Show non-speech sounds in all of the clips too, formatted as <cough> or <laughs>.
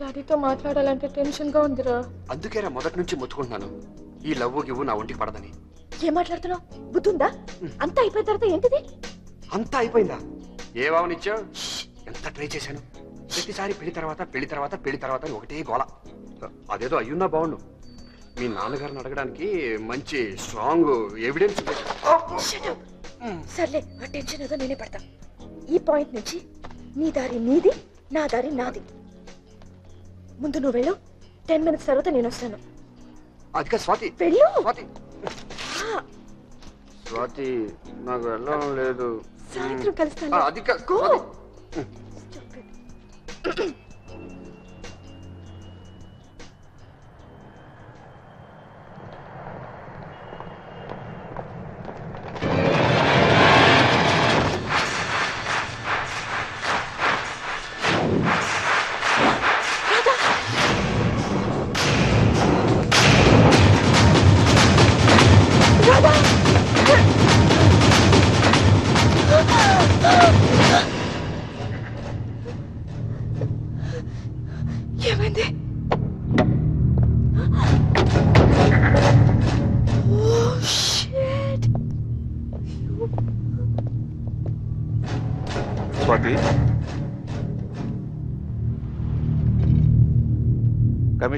డాడీతో మాట్లాడాలంటే టెన్షన్గా ఉందిరా. అందుకేరా మొదటి నుంచి మొత్తుకుంటున్నాను. ఈ లవ్వు గివ్వు నా ఒంటికి పడదని. ఏం మాట్లాడుతున్నావు? బుద్ధుందా? అంతా అయిపోయిన తర్వాత ఏంటిది? అంతా అయిపోయిందా? ఏ భావనిచ్చా ఎంత ట్రై చేశాను? ప్రతిసారి పెళ్ళి తర్వాత పెళ్ళి తర్వాత పెళ్ళి తర్వాత అని ఒకటే గోల. అదేదో అయ్యున్నా బాగుండు మీ నాన్నగారిని అడగడానికి మంచి స్ట్రాంగ్ ఎవిడెన్స్ Shut up. సర్లే ఆ టెన్షన్ ఏదో నేనే పడతా. ఈ పాయింట్ నుంచి నీ దారి నీది నా దారి నాది. ముందు నువ్వు వెళ్ళు. టెన్ మినిట్స్ తర్వాత నేను వస్తాను. అదిగా స్వాతి. వెళ్ళు. స్వాతి. స్వాతి నాకు వెళ్ళడం లేదు. సాయంత్రం కలుస్తాను. అది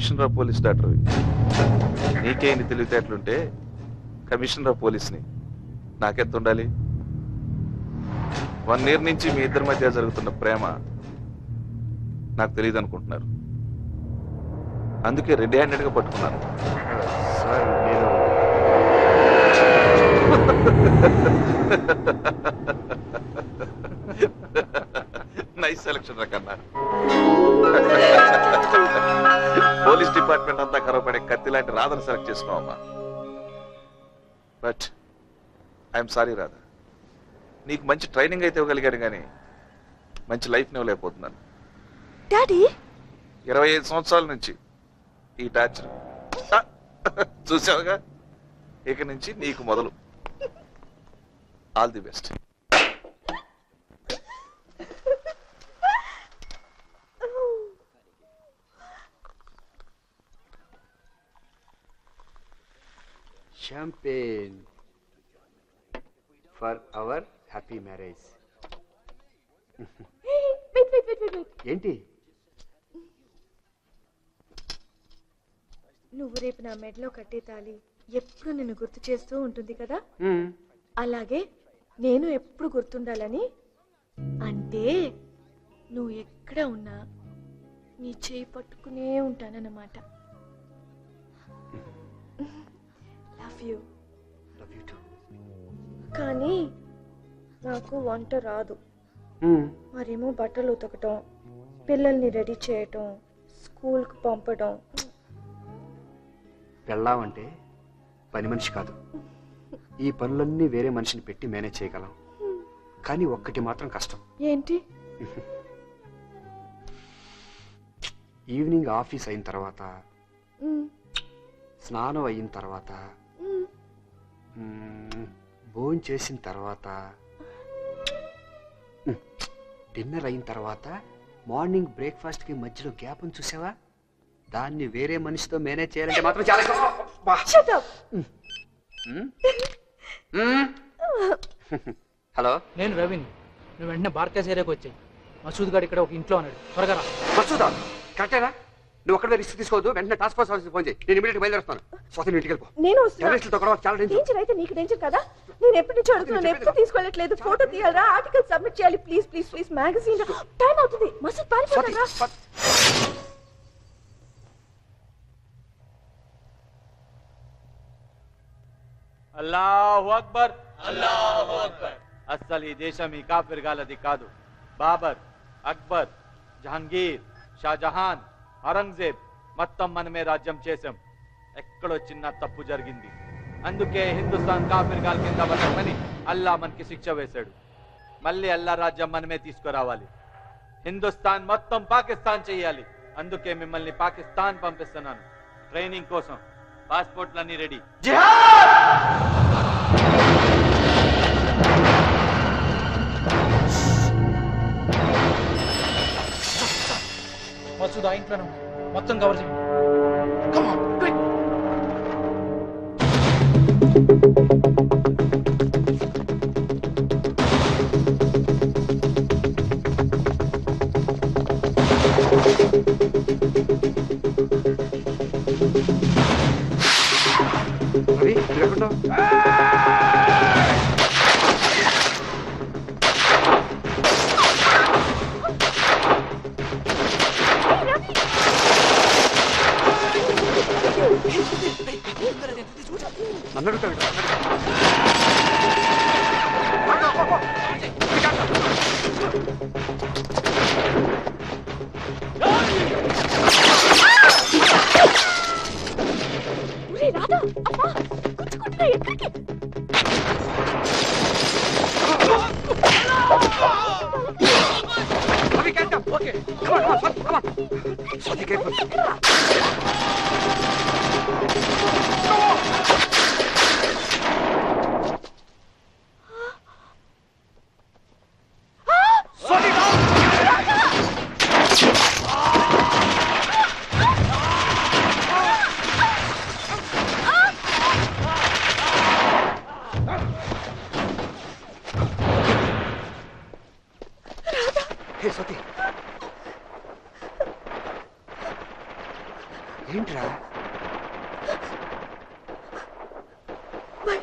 కమిషనర్ ఆఫ్ పోలీస్ డాక్టర్ నీకే ఇన్ని తెలివితేటలుంటే కమిషనర్ ఆఫ్ పోలీస్ని నాకెంత ఉండాలి? వన్ ఇయర్ నుంచి మీ ఇద్దరి మధ్య జరుగుతున్న ప్రేమ నాకు తెలియదు అనుకుంటున్నారు అందుకే రెడీ హ్యాండెడ్గా పట్టుకున్నాను. సార్ నేను <laughs> నైస్ సెలక్షన్ రకన్నా <laughs> పోలీస్ డిపార్ట్మెంట్ అంతా కరవపడే కత్తి లాంటి రాధను సెలెక్ట్ చేసుకున్నావమ్మా బట్ ఐఎమ్ సారీ రాధా. నీకు మంచి ట్రైనింగ్ అయితే ఇవ్వగలిగాను కానీ మంచి లైఫ్ని ఇవ్వలేకపోతున్నాను. డాడీ ఇరవై ఐదు సంవత్సరాల నుంచి ఈ టార్చర్ చూసావుగా? ఇక నుంచి నీకు మొదలు. All the best champagne for our happy marriage ఏంటి? నువ్వు రేపు నా మెడలో కట్టే తాళి ఎప్పుడు నిన్ను గుర్తు చేస్తూ ఉంటుంది కదా. అలాగే నేను ఎప్పుడు గుర్తుండాలని? అంటే నువ్వు ఎక్కడ ఉన్నా నీ చేయి పట్టుకునే ఉంటానన్నమాట. Love you you too. కానీ నాకు వంట రాదు. మరేమో బట్టలు ఉతకటం పిల్లల్ని రెడీ చేయటం స్కూల్కి పంపడం పెళ్ళామంటే పని మనిషి కాదు. ఈ పనులన్నీ వేరే మనిషిని పెట్టి మేనేజ్ చేయగలం. కానీ ఒక్కటి మాత్రం కష్టం. ఏంటి? ఈవినింగ్ ఆఫీస్ అయిన తర్వాత స్నానం అయిన తర్వాత భోజనం చేసిన తర్వాత డిన్నర్ అయిన తర్వాత మార్నింగ్ బ్రేక్ఫాస్ట్కి మధ్యలో గ్యాప్ ఉంది చూసావా? దాన్ని వేరే మనిషితో మేనేజ్ చేయాలంటే మాత్రం చాలా? హలో. నేను రవిని. నువ్వు వెంటనే బార్కేస్ ఏరియాకి వచ్చాయి. మసూద్ గారు ఇక్కడ ఒక ఇంట్లో ఉన్నాడు. త్వరగా రా. మసూదా? కరెక్టేనా? నువ్వు ఒక్కడే రిస్క్ తీసుకోవద్దు వెంటనే టాస్క్ ఫోర్స్ ఆఫీస్కి ఫోన్ చేయి. నేను ఇమీడియట్ బయలుదేరుస్తాను. స్వాతి ఇంటికి వెళ్ళిపో. నేను టెర్రరిస్టులతో కూడా చాలా డేంజర్ అయితే నీకు డేంజర్ కదా? నేను ఎప్పటి నుంచి అడుగుతున్నాను నేను ఎప్పుడు తీసుకెళ్ళట్లేదు ఫోటో తీయాలరా ఆర్టికల్ సబ్మిట్ చేయాలి. Please please please magazine time అవుతుంది. మసూద్ స్వాతి పారిపోతారా అల్లాహు అక్బర్. అల్లాహు అక్బర్. అస్సలు ఈ దేశం ఈ కాఫిర్ గాలది కాదు. బాబర్ అక్బర్ జహాంగీర్ షాజహాన్ ఔరంగజేబ్ మొత్తం మనమే రాజ్యం చేశాం. ఎక్కడో చిన్న తప్పు జరిగింది. అందుకే హిందుస్థాన్ కాఫిర్గాల్ కింద పడమని అల్లా మనకి శిక్ష వేశాడు. మళ్ళీ అల్లా రాజ్యం మనమే తీసుకురావాలి. హిందుస్థాన్ మొత్తం పాకిస్తాన్ చేయాలి. అందుకే మిమ్మల్ని పాకిస్తాన్ పంపిస్తున్నాను. ట్రైనింగ్ కోసం. పాస్పోర్ట్లన్నీ రెడీ. చేస్తాను. మొత్తం కవర్ చేయండి అన్నడుగుతాడు okay come on come on come on సోదికే ఏంట్రా? My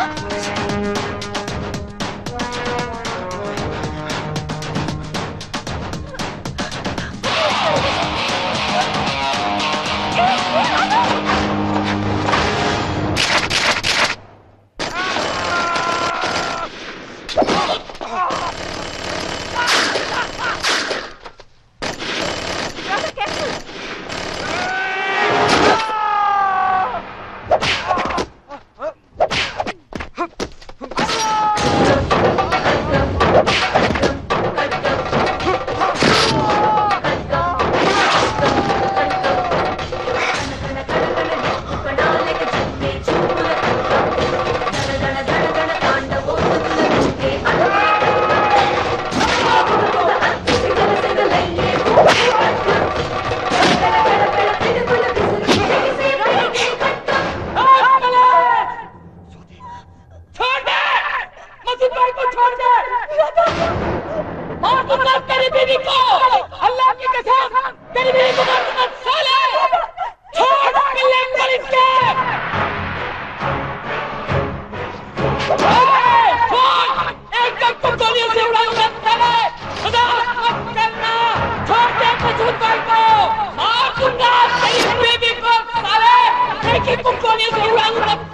啊！people calling us around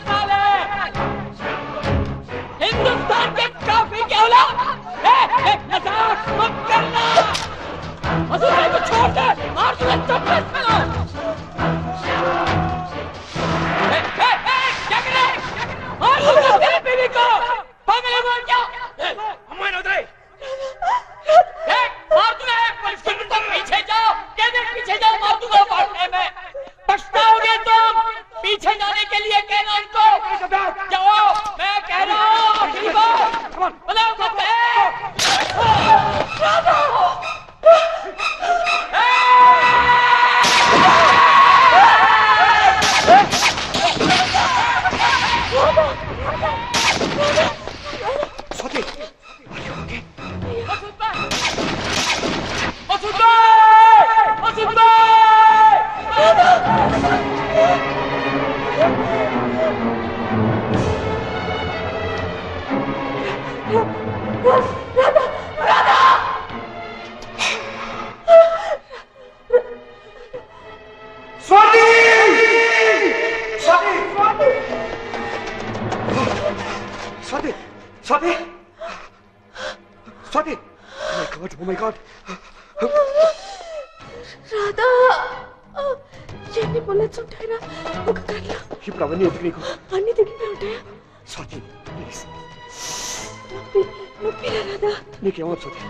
నొప్పి నొప్పిరా రాధా నీకేమో స్వాతి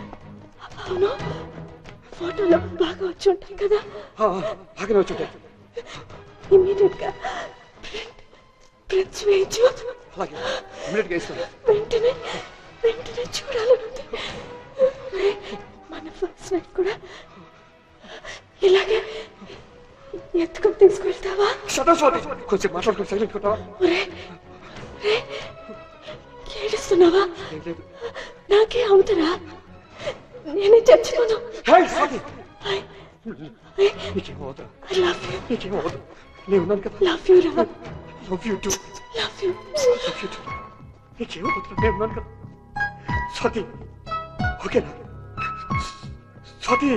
అవును. ఫోటోలో బాగా వచ్చి ఉంటాయి కదా బాగానే వచ్చుంటాయి. ఇమీడియట్గా ప్రింట్ ప్రింట్స్ వేయించు. అలాగే ఇమీడియట్గా ఇస్తాను వెంటనే వెంటనే చూడాలనుంది. మన ఫస్ట్ నైట్ కూడా ఇలాగే ఎత్తుకొని తీసుకెళ్తావా? కొంచెం మాట్లాడుకుని సైలెంట్ రే ఏడుస్తున్నావా నాకే అవుతారా? నేనే చచ్చిపోను. Love you. రా love you too love you. Love you too నీకేమో అవుతా నేను ఉన్నాను కదా. స్వాతి ఓకేనా స్వాతి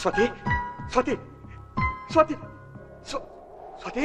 స్వాతి స్వాతి స్వాతి స్వ- స్వాతి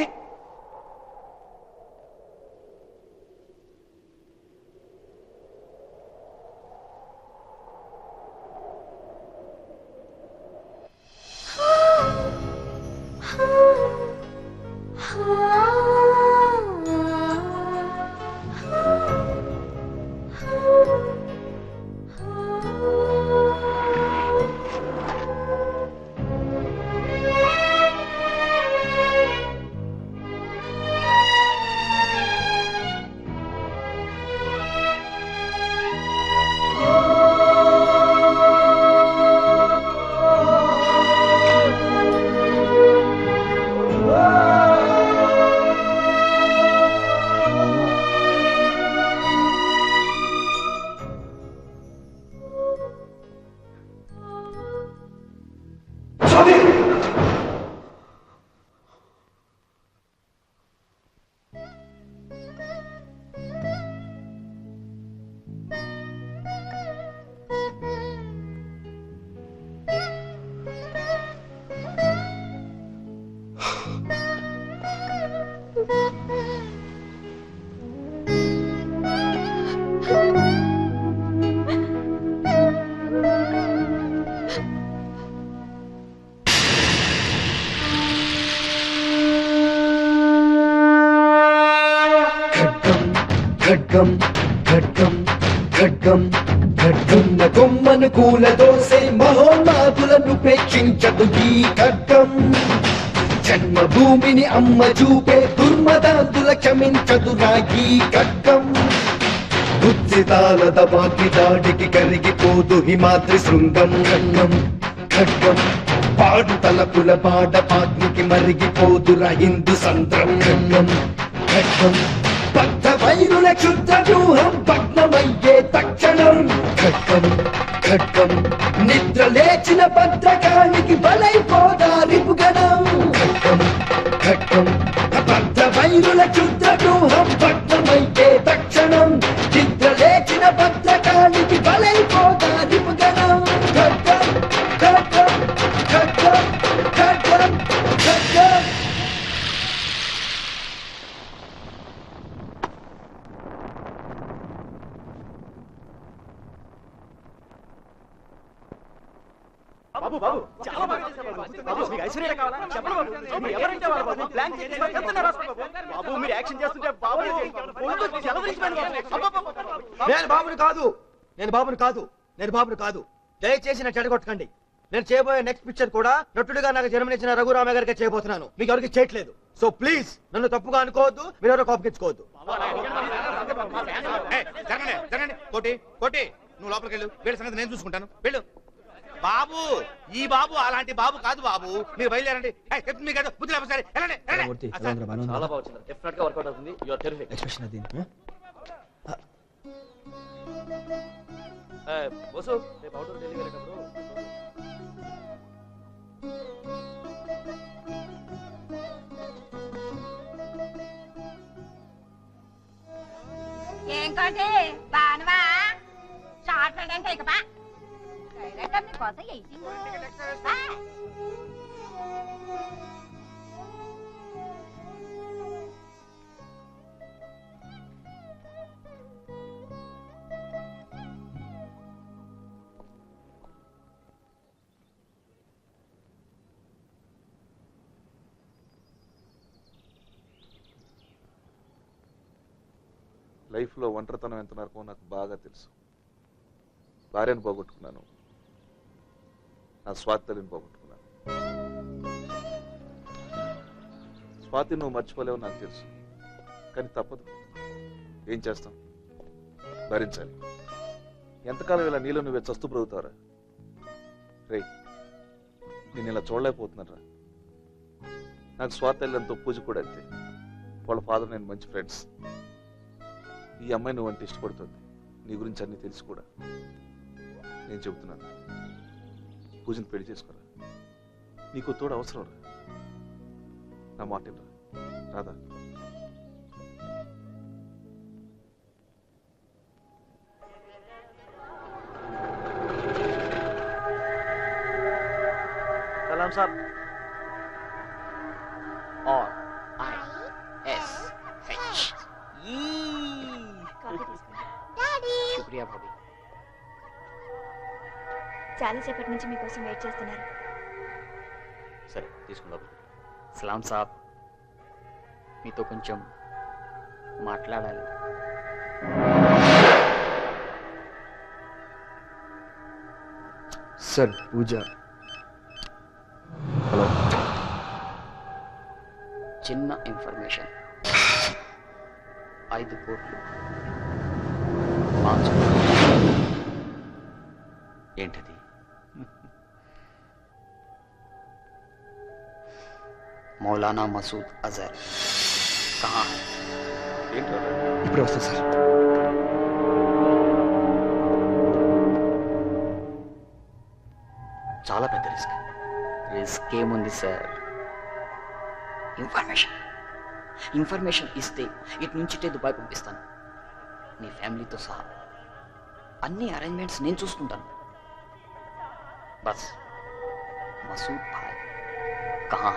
ఖడ్గం ఖడ్గం కొమ్మను కూల దోసే మహోన్నాదులను పేక్షించదు ఈ ఖడ్గం. జన్మభూమిని అమ్మ చూపే దుర్మదాదుల క్షమించదు నా ఈ ఖడ్గం. ఉచితాలద బాకి దాడికి కరిగిపోదు హిమాద్రి శృంగం. ఖడ్గం ఖడ్గం పాడు తలపుల పాడ పాగ్నికి మరిగిపోదురా హిందూ సంద్రం. ఖడ్గం ఖడ్గం బద్ధ వైరుల క్షుద్ర వ్యూహం భగ్నమయ్యే తక్షణం. ఖడ్గం ఖడ్గం నిద్ర లేచిన భద్రకానికి బలైపోదా రిపుగణం. ఖడ్గం ఖడ్గం బద్ధ వైరుల క్షుద్ర వ్యూహం భగ్నమయ్యే తక్షణం. నిద్ర లేచిన భద్రకానికి బలైపోదా నేను బాబుని కాదు నేను బాబుని కాదు. దయచేసి నా చెడగొట్టకండి. నేను చేయబోయే నెక్స్ట్ పిక్చర్ కూడా నటుడిగా నాకు జన్మనిచ్చిన రఘురామ గారికి చేయబోతున్నాను. మీకు ఎవరికి చేయట్లేదు. సో ప్లీజ్ నన్ను తప్పుగా అనుకోవద్దు మీరు ఎవరో కోపగించుకోవద్దు. కోటి కోటి నువ్వు లోపలికి వెళ్ళు. వీళ్ళ సంగతి నేను చూసుకుంటాను. వెళ్ళు. బాబు ఈ బాబు అలాంటి బాబు కాదు బాబు. మీరు బయలుదేరండి. చెప్తుంది మీకు ఏదో బుద్ధి లేకపోతే. చాలా బాగా వచ్చింది. డెఫినెట్గా వర్కౌట్ అవుతుంది. యు ఆర్ టెరిఫిక్ ఎక్స్ప్రెషన్ అది బోసు రేపు అవుట్డోర్ ఢిల్లీ వెళ్ళేటప్పుడు ఏం కోటి? బానువా? షార్ట్ ఫిల్మ్ అంటే ఇక బా డైరెక్టర్ మీకోసం ఎయిటింగ్ లైఫ్లో ఒంటరితనం ఎంత నరకమో నాకు బాగా తెలుసు. భార్యను పోగొట్టుకున్నాను. నా స్వార్థలిని పోగొట్టుకున్నాను. స్వాతి నువ్వు మర్చిపోలేవు నాకు తెలుసు. కానీ తప్పదు. ఏం చేస్తాం? భరించాలి. ఎంతకాలం ఇలా నీళ్ళు నువ్వే చస్తూ బ్రతుకుతావురా? రే నేను ఇలా చూడలేకపోతున్నారా నాకు స్వాతల్యంతో పూజ కూడా అంతే. వాళ్ళ ఫాదర్ నేను మంచి ఫ్రెండ్స్. ఈ అమ్మాయి నువ్వు అంటే ఇష్టపడుతుంది. నీ గురించి అన్నీ తెలిసి కూడా. నేను చెబుతున్నాను. పూజను పెళ్ళి చేసుకోరా. నీకు తోడు అవసరం రా. నా మాట రాదా సార్. చాలాసేపటి నుంచి మీకోసం వెయిట్ చేస్తున్నారు. సరే తీసుకుందాం సలాం సాబ్. మీతో కొంచెం మాట్లాడాలి. సార్ పూజ. హలో. చిన్న ఇన్ఫర్మేషన్. ఐదు కోట్లు. ఏంటది? మౌలానా మసూద్ అజర్. ఇప్పుడే వస్తా సార్. చాలా పెద్ద రిస్క్. రిస్క్ ఏముంది సార్? ఇన్ఫర్మేషన్. ఇన్ఫర్మేషన్ ఇస్తే ఇటు నుంచి దుబాయ్ పంపిస్తాను. మీ ఫ్యామిలీతో సహా. అన్ని అరేంజ్మెంట్స్ నేను చూసుకుంటాను. బస్. మసూద్ భాయ్. కహా.